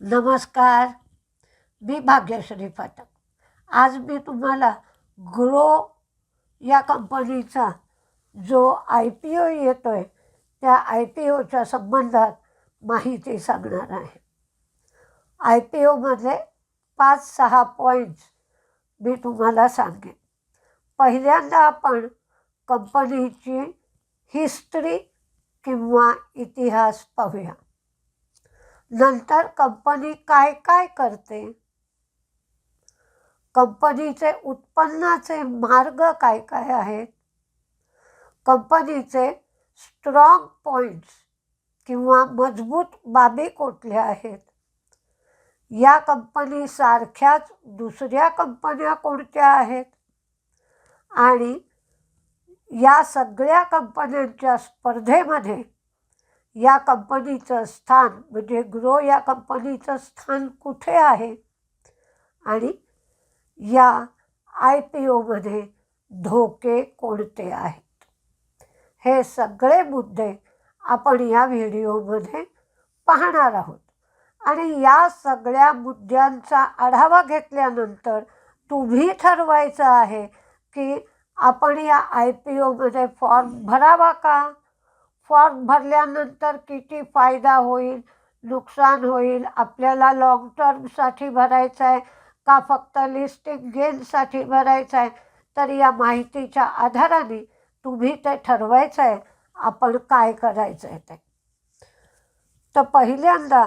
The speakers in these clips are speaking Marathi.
नमस्कार मी भाग्यश्री फाटक. आज मी तुम्हाला ग्रो या कंपनीचा जो आय पी ओ येतो आहे त्या आय पी ओच्या संबंधात माहिती सांगणार आहे. आय पी ओमध्ये पाच सहा पॉईंट्स मी तुम्हाला सांगेन. पहिल्यांदा आपण कंपनीची हिस्ट्री किंवा इतिहास पाहूया. नंतर कंपनी काय काय करते? कंपनीचे उत्पन्नाचे मार्ग काय काय आहेत? कंपनीचे स्ट्रॉंग पॉईंट्स किंवा मजबूत बाबी कुठल्या आहेत? या कंपनीसारख्याच दुसऱ्या कंपन्या कोणत्या आहेत? आणि या सगळ्या कंपन्यांच्या स्पर्धेमध्ये या कंपनीचं स्थान म्हणजे ग्रो या कंपनीचं स्थान कुठे आहे? आणि या आय पी ओमध्ये धोके कोणते आहेत? हे सगळे मुद्दे आपण या व्हिडिओमध्ये पाहणार आहोत. आणि या सगळ्या मुद्द्यांचा आढावा घेतल्यानंतर तुम्ही ठरवायचं आहे की आपण या आय पी ओमध्ये फॉर्म भरावा का? फॉर्म भरल्यानंतर किती फायदा होईल नुकसान होईल आपल्याला लाँग टर्मसाठी भरायचं आहे का फक्त लिस्टिंग गेनसाठी भरायचं आहे? तर या माहितीच्या आधाराने तुम्ही ते ठरवायचं आहे आपण काय करायचं आहे ते. तर पहिल्यांदा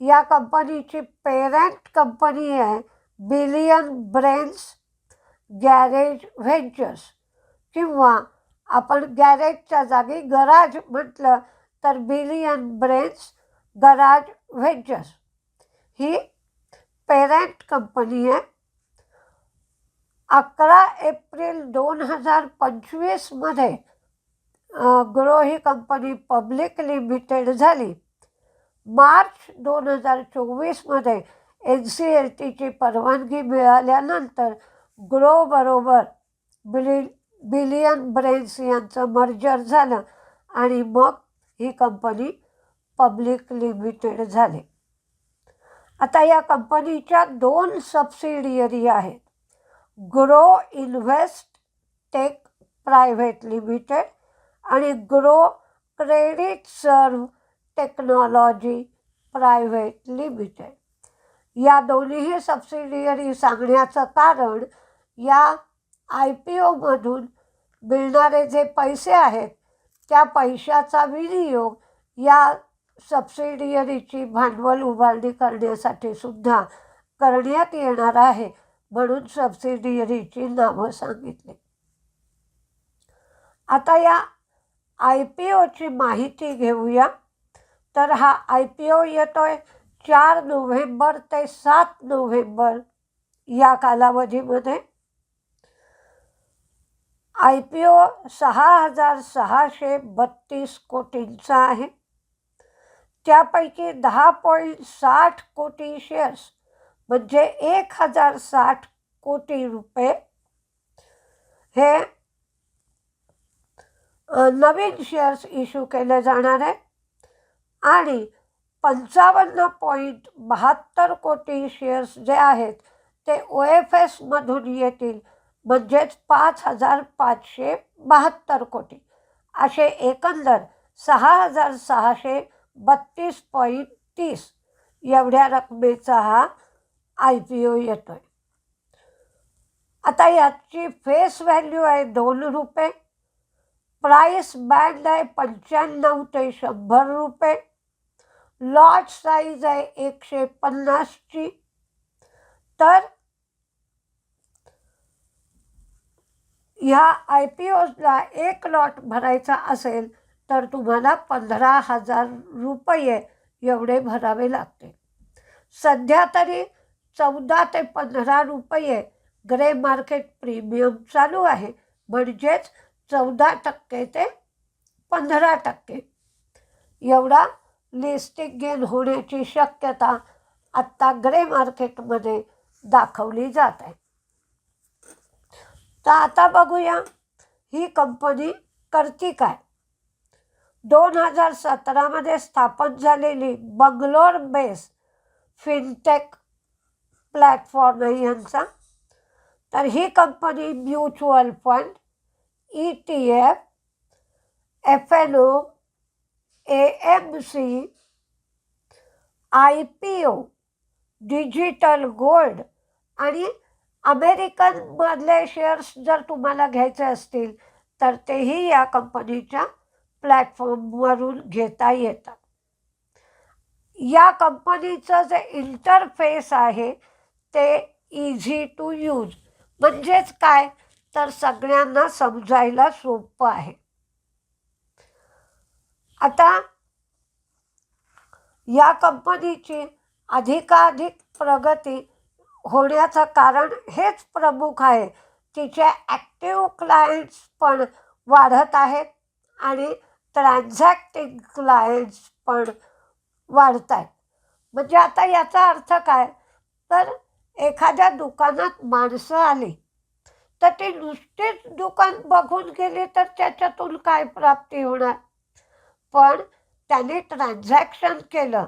या कंपनीची पेरंट कंपनी आहे बिलियन ब्रेन्स गॅरेज व्हेंचर्स किंवा आपण गॅरेजच्या जागी गराज म्हटलं तर बिलियन ब्रेन्स गराज व्हेंचर्स. ही पेरेंट कंपनी आहे. अकरा एप्रिल दोन हजार पंचवीसमध्ये ग्रो ही कंपनी पब्लिक लिमिटेड झाली. मार्च दोन हजार चोवीसमध्ये एन सी एल टीची परवानगी मिळाल्यानंतर ग्रोबरोबर बिलि बिलियन ब्रेन्स यांचं मर्जर झालं आणि मग ही कंपनी पब्लिक लिमिटेड झाली. आता या कंपनीच्या दोन सबसिडियरी आहेत. Groww invest tech private limited आणि Groww creditserv technology private limited या दोन्हीही सबसिडियरी सांगण्याचं कारण या आय पी ओमधून मिळणारे जे पैसे आहेत त्या पैशाचा विनियोग या सबसिडियरीची भांडवल उभारणी करण्यासाठी सुद्धा करण्यात येणार आहे म्हणून सबसिडियरीची नावं सांगितली. आता या आय पी ओची माहिती घेऊया. तर हा आय पी ओ येतो आहे चार नोव्हेंबर ते सात नोव्हेंबर या कालावधीमध्ये. आय पी ओ सहा हजार सहाशे बत्तीस कोटींचा आहे. त्यापैकी दहा पॉईंट साठ कोटी शेअर्स म्हणजे एक हजार साठ कोटी रुपये. हे नवीन शेअर्स इश्यू केले जाणार आहे. आणि पंचावन्न पॉईंट बहात्तर कोटी शेअर्स जे आहेत ते ओ एफ एसमधून येतील. म्हणजेच पाच हजार पाचशे बहात्तर कोटी. असे एकंदर सहा हजार सहाशे बत्तीस पॉईंट तीस एवढ्या रकमेचा हा आय पी ओ येतो आहे आता याची फेस व्हॅल्यू आहे दोन रुपये. प्राईस बँड आहे पंच्याण्णव ते शंभर रुपये. लॉट साईज आहे एकशे पन्नासची. तर ह्या आय पी ओला एक लॉट भरायचा असेल तर तुम्हाला पंधरा हजार रुपये एवढे भरावे लागते सध्या तरी चौदा ते पंधरा रुपये ग्रे मार्केट प्रीमियम चालू आहे. म्हणजेच चौदा टक्के ते पंधरा टक्के. एवढा लिस्टिक गेन होण्याची शक्यता आत्ता ग्रे मार्केटमध्ये दाखवली जात आहे. तर आता बघूया ही कंपनी करते काय. दोन हजार सतरामध्ये स्थापन झालेली बंगलोर बेस फिनटेक प्लॅटफॉर्म आहे यांचा. तर ही company mutual fund E T F F N O A M C I P O digital gold आणि अमेरिकनमधले शेअर्स जर तुम्हाला घ्यायचे असतील तर तेही या कंपनीच्या प्लॅटफॉर्मवरून घेता येतात. या कंपनीचं जे इंटरफेस आहे ते इझी टू यूज म्हणजेच काय? तर सगळ्यांना समजायला सोपं आहे. आता या कंपनीची अधिकाधिक प्रगती होण्याचं कारण हेच प्रमुख आहे. तिचे ॲक्टिव्ह क्लायंट्स पण वाढत आहेत आणि ट्रान्झॅक्टिंग क्लायंट्स पण वाढत आहेत. म्हणजे आता याचा अर्थ काय? तर एखाद्या दुकानात माणसं आली तर ती नुसतीच दुकान बघून गेली तर त्याच्यातून काय प्राप्ती होणार? पण त्याने ट्रान्झॅक्शन केलं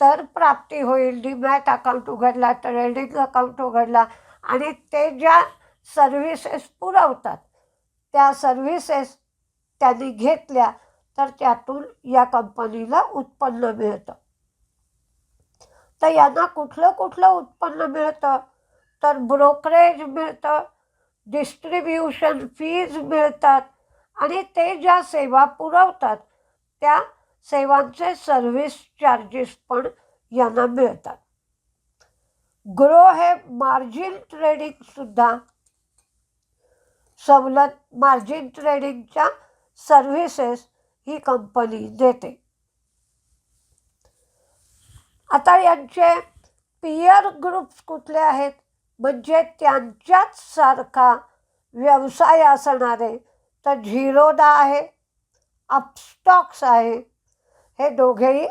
तर प्राप्ती होईल. डीमॅट अकाउंट उघडला ट्रेडिंग अकाउंट उघडला आणि ते ज्या सर्व्हिसेस पुरवतात त्या सर्व्हिसेस त्यांनी घेतल्या तर त्यातून या कंपनीला उत्पन्न मिळतं. तर यांना कुठलं कुठलं उत्पन्न मिळतं? तर ब्रोकरेज मिळतं डिस्ट्रीब्युशन फीज मिळतात आणि ते ज्या सेवा पुरवतात त्या सेवांचे सर्व्हिस चार्जेस पण यांना मिळतात. ग्रो हे मार्जिन ट्रेडिंगसुद्धा सवलत मार्जिन ट्रेडिंगच्या सर्व्हिसेस ही कंपनी देते. आता यांचे पियर ग्रुप्स कुठले आहेत? म्हणजे त्यांच्याच सारखा व्यवसाय असणारे तर झिरोदा आहे अपस्टॉक्स आहे हे दोघेही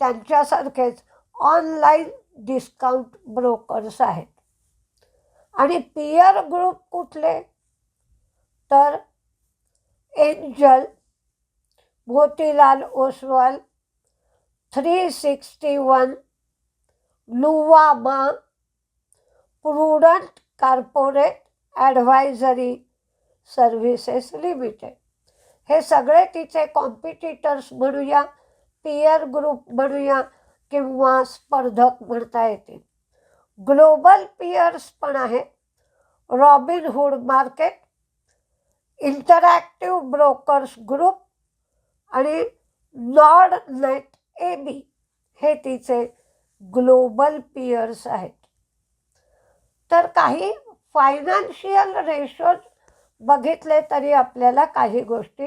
त्यांच्यासारखेच ऑनलाईन डिस्काउंट ब्रोकर्स आहेत. आणि पियर ग्रुप कुठले? तर Angel Motilal Oswal three sixty one लुवामा prudent corporate advisory services limited हे सगळे तिचे कॉम्पिटिटर्स म्हणूया. पियर ग्रुप म्हणूया किंवा स्पर्धक म्हणता येतील. ग्लोबल पियर्स पण आहे Robinhood market interactive brokers group आणि नॉर्ड नेट ए बी हे तिचे ग्लोबल पियर्स आहेत. तर काही फायनान्शियल रेशोज बघितले तरी आपल्याला काही गोष्टी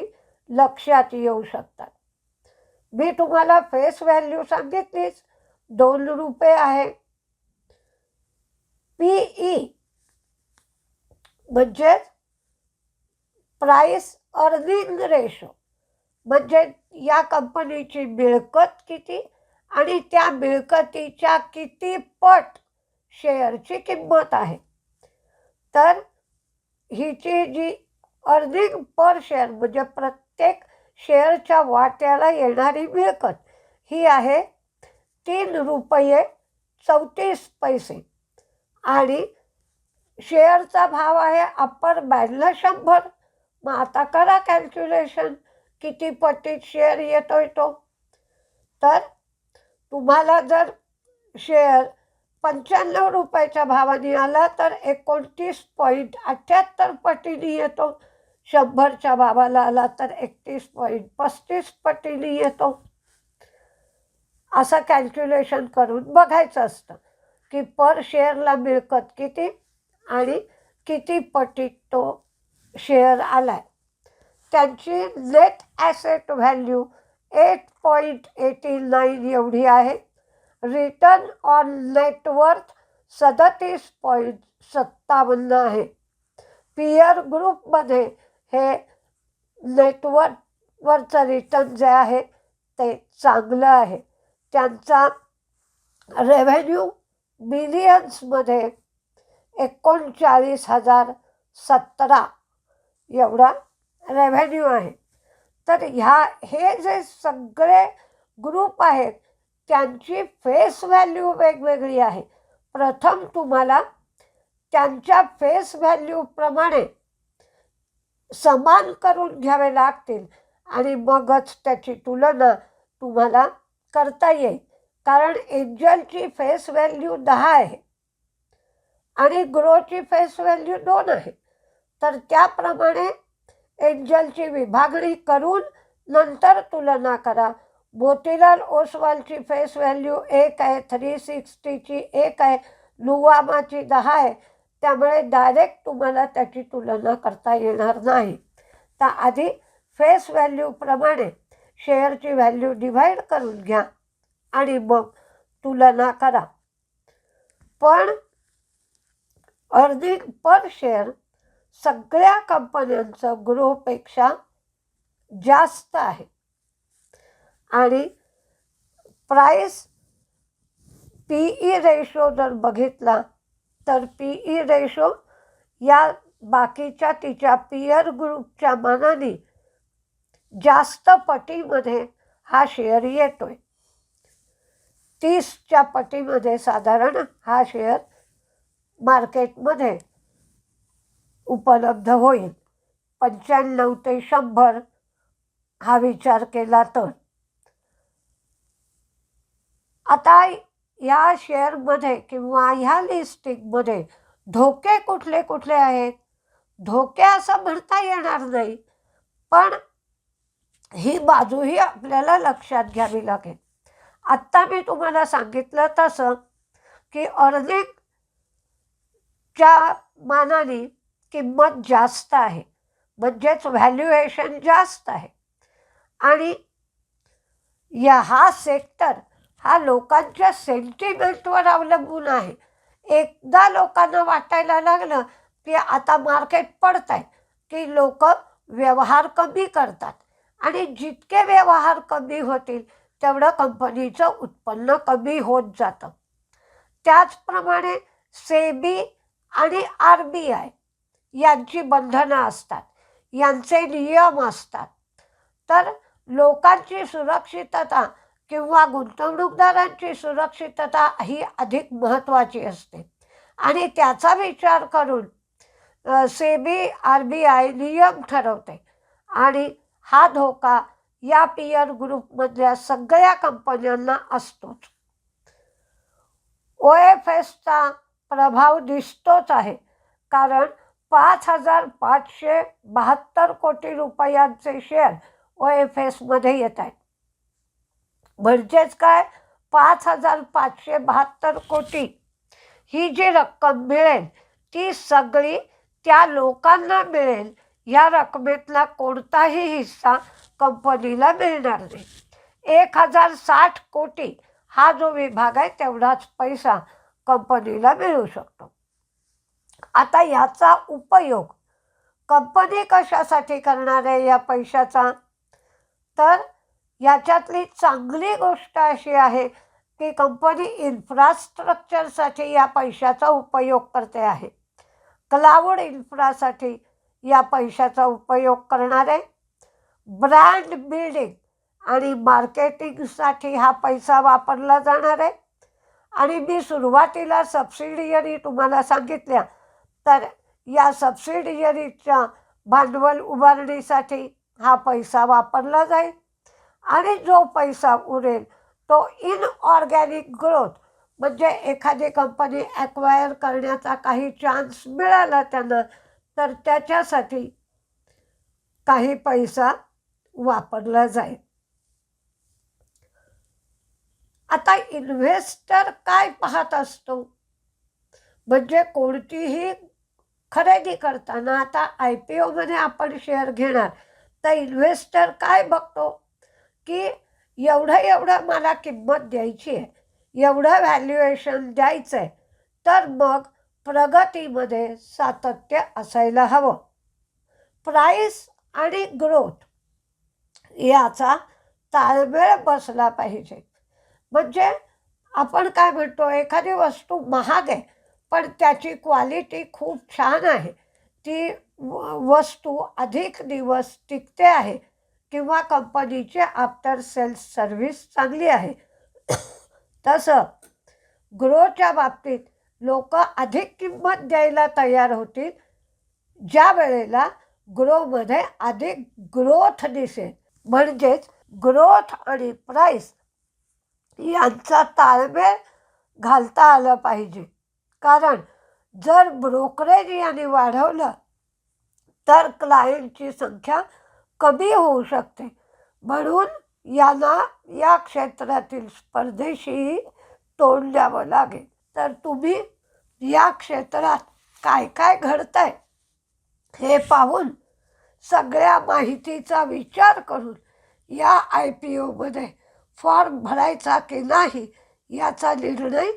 लक्षात येऊ शकतात. मी तुम्हाला फेस व्हॅल्यू सांगितलीच. दोन रुपये आहे. पी ई म्हणजेच प्राईस अर्निंग रेशो म्हणजे या कंपनीची मिळकत किती आणि त्या मिळकतीच्या किती पट शेअरची किंमत आहे. तर हिची जी अर्निंग पर शेअर म्हणजे प्रत्येक शेअरच्या वाट्याला येणारी मिळकत. ही आहे तीन रुपये चौतीस पैसे. आणि शेअरचा भाव आहे अप्पर बँडला शंभर. मग आता करा कॅल्क्युलेशन किती पटीत शेअर येतोय तो? तर तुम्हाला जर शेअर पंच्याण्णव रुपयाच्या भावाने आला तर एकोणतीस पॉईंट अठ्ठ्याहत्तर पटीने येतो. शंभरच्या भावाला आला तर एकतीस पॉईंट पस्तीस पटीने येतो. असं कॅल्क्युलेशन करून बघायचं असतं की पर शेअरला मिळकत किती आणि किती पटीत तो शेअर आला आहे त्यांची net asset value eight point eighty nine एवढी आहे. रिटर्न ऑन नेटवर्थ सदतीस पॉईंट सत्तावन्न आहे. पियर ग्रुपमध्ये हे नेटवर्कवरचं रिटर्न जे आहे ते चांगलं आहे. त्यांचा रेव्हेन्यू बिलियन्समध्ये एकोणचाळीस हजार सतरा एवढा रेव्हेन्यू आहे. तर ह्या हे जे सगळे ग्रुप आहेत त्यांची फेस व्हॅल्यू वेगवेगळी आहे. प्रथम तुम्हाला त्यांच्या फेस व्हॅल्यूप्रमाणे समान करून घ्यावे लागतील आणि मगच त्याची तुलना तुम्हाला करता येईल. कारण एंजलची फेस व्हॅल्यू दहा आहे आणि ग्रोची फेस व्हॅल्यू दोन आहे. तर त्याप्रमाणे एंजलची विभागणी करून नंतर तुलना करा. मोतीलाल ओसवालची फेस व्हॅल्यू एक आहे थ्री सिक्स्टीची एक आहे लुवामाची दहा आहे. त्यामुळे डायरेक्ट तुम्हाला त्याची तुलना करता येणार नाही. तर आधी फेस व्हॅल्यूप्रमाणे शेअरची व्हॅल्यू डिव्हाइड करून घ्या आणि मग तुलना करा. पण अर्निंग पर शेअर सगळ्या कंपन्यांचं ग्रोपेक्षा जास्त आहे. आणि प्राईस पी ई रेशो जर बघितला तर पी ई रेशो या बाकीच्या तिच्या पियर ग्रुपच्या मानाने जास्त पटीमध्ये हा शेअर येतोय. तीसच्या पटीमध्ये साधारण हा शेअर मार्केटमध्ये उपलब्ध होईल. पंच्याण्णव ते शंभर हा विचार केला तर. आता या शेअरमध्ये किंवा ह्या लिस्टिंगमध्ये धोके कुठले कुठले आहेत? धोके असं म्हणता येणार नाही. पण ही बाजूही आपल्याला लक्षात घ्यावी लागेल. आत्ता मी तुम्हाला सांगितलं तसं की अर्निंगच्या मानाने किंमत जास्त आहे. म्हणजेच व्हॅल्युएशन जास्त आहे. आणि या हा सेक्टर हा लोकांच्या सेंटिमेंटवर अवलंबून आहे. एकदा लोकांना वाटायला लागलं की आता मार्केट पडत आहे की लोक व्यवहार कमी करतात. आणि जितके व्यवहार कमी होतील तेवढं कंपनीचं उत्पन्न कमी होत जातं. त्याचप्रमाणे सेबी आणि आर बी आय यांची बंधनं असतात यांचे नियम असतात. तर लोकांची सुरक्षितता किंवा गुंतवणूकदारांची सुरक्षितता ही अधिक महत्त्वाची असते. आणि त्याचा विचार करून सेबी आर बी आय नियम ठरवते. आणि हा धोका या पीयर ग्रुपमधल्या सगळ्या कंपन्यांना असतोच. ओ एफ एसचा प्रभाव दिसतोच आहे. कारण पाच हजार पाचशे बहात्तर कोटी रुपयांचे शेअर ओ एफ एसमध्ये येत आहेत. म्हणजेच काय? पाच हजार पाचशे बहात्तर कोटी. ही जी रक्कम मिळेल ती सगळी त्या लोकांना मिळेल. या रकमेतला कोणताही हिस्सा कंपनीला मिळणार नाही. एक हजार साठ कोटी हा जो विभाग आहे तेवढाच पैसा कंपनीला मिळू शकतो. आता याचा उपयोग कंपनी कशासाठी करणार आहे या पैशाचा? तर याच्यातली चांगली गोष्ट अशी आहे की कंपनी इन्फ्रास्ट्रक्चरसाठी या पैशाचा उपयोग करते आहे. क्लाउड इन्फ्रासाठी या पैशाचा उपयोग करणार. आहे ब्रँड बिल्डिंग आणि मार्केटिंगसाठी हा पैसा वापरला जाणार. आहे आणि मी सुरुवातीला सबसिडियरी तुम्हाला सांगितल्या तर या सबसिडियरीच्या भांडवल उभारणीसाठी हा पैसा वापरला जाईल. आणि जो पैसा उरेल तो इनऑर्गॅनिक ग्रोथ म्हणजे एखादी कंपनी ॲक्वायर करण्याचा काही चान्स मिळाला त्यांना तर त्याच्यासाठी काही पैसा वापरला जाईल. आता इन्व्हेस्टर काय पाहत असतो? म्हणजे कोणतीही खरेदी करताना आता आय पी ओमध्ये आपण शेअर घेणार तर इन्व्हेस्टर काय बघतो? की एवढं एवढं मला किंमत द्यायची आहे एवढं व्हॅल्युएशन द्यायचं आहे तर मग प्रगतीमध्ये सातत्य असायला हवं. प्राईस आणि ग्रोथ याचा ताळमेळ बसला पाहिजे. म्हणजे आपण काय म्हणतो एखादी वस्तू महाग आहे पण त्याची क्वालिटी खूप छान आहे. ती वस्तू अधिक दिवस टिकते आहे. किंवा कंपनीचे आफ्टर सेल्स सर्व्हिस चांगली आहे. तसं ग्रोच्या बाबतीत लोक अधिक किंमत द्यायला तयार होतील ज्या वेळेला ग्रोमध्ये अधिक ग्रोथ दिसेल. म्हणजेच ग्रोथ आणि प्राईस यांचा ताळमेळ घालता आलं पाहिजे. कारण जर ब्रोकरेज यांनी वाढवलं तर क्लायंटची संख्या कमी होऊ शकते. म्हणून यांना या क्षेत्रातील स्पर्धेशीही तोंड द्यावं लागेल. तर तुम्ही या क्षेत्रात काय काय घडतंय हे पाहून सगळ्या माहितीचा विचार करून या आय पी ओमध्ये फॉर्म भरायचा की नाही याचा निर्णय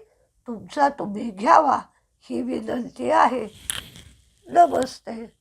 तुमचा तुम्ही घ्यावा ही विनंती आहे. नमस्ते.